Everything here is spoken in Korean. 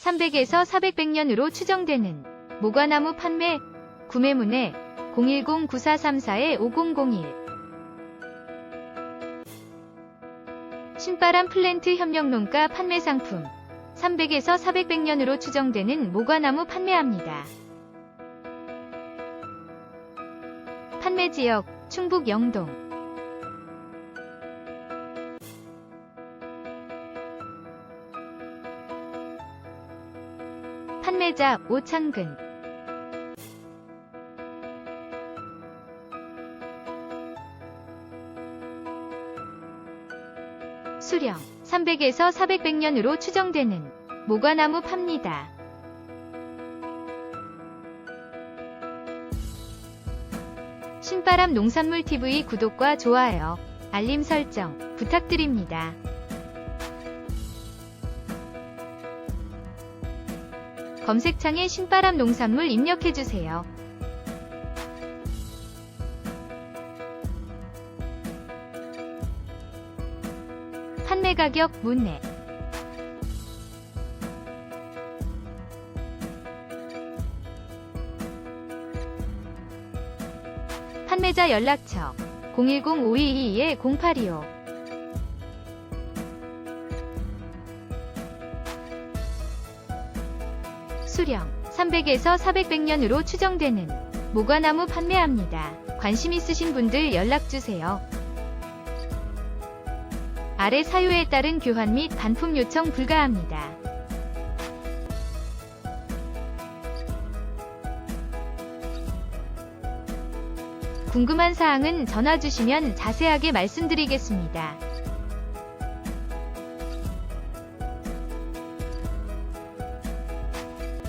300에서 400백년으로 추정되는 모과나무 판매 구매문의 010-9434-5001 신바람 플랜트 협력농가 판매 상품 300에서 400백년으로 추정되는 모과나무 판매합니다. 판매 지역 충북 영동 판매자 오창근 수령 300에서 400백년으로 추정되는 모과나무 팝니다. 신바람 농산물 TV 구독과 좋아요, 알림 설정 부탁드립니다. 검색창에 신바람 농산물 입력해주세요. 판매 가격 문의 판매자 연락처 010-5222-0825 수령 300에서 400백년으로 추정되는 모과나무 판매합니다. 관심 있으신 분들 연락주세요. 아래 사유에 따른 교환 및 반품 요청 불가합니다. 궁금한 사항은 전화 주시면 자세하게 말씀드리겠습니다.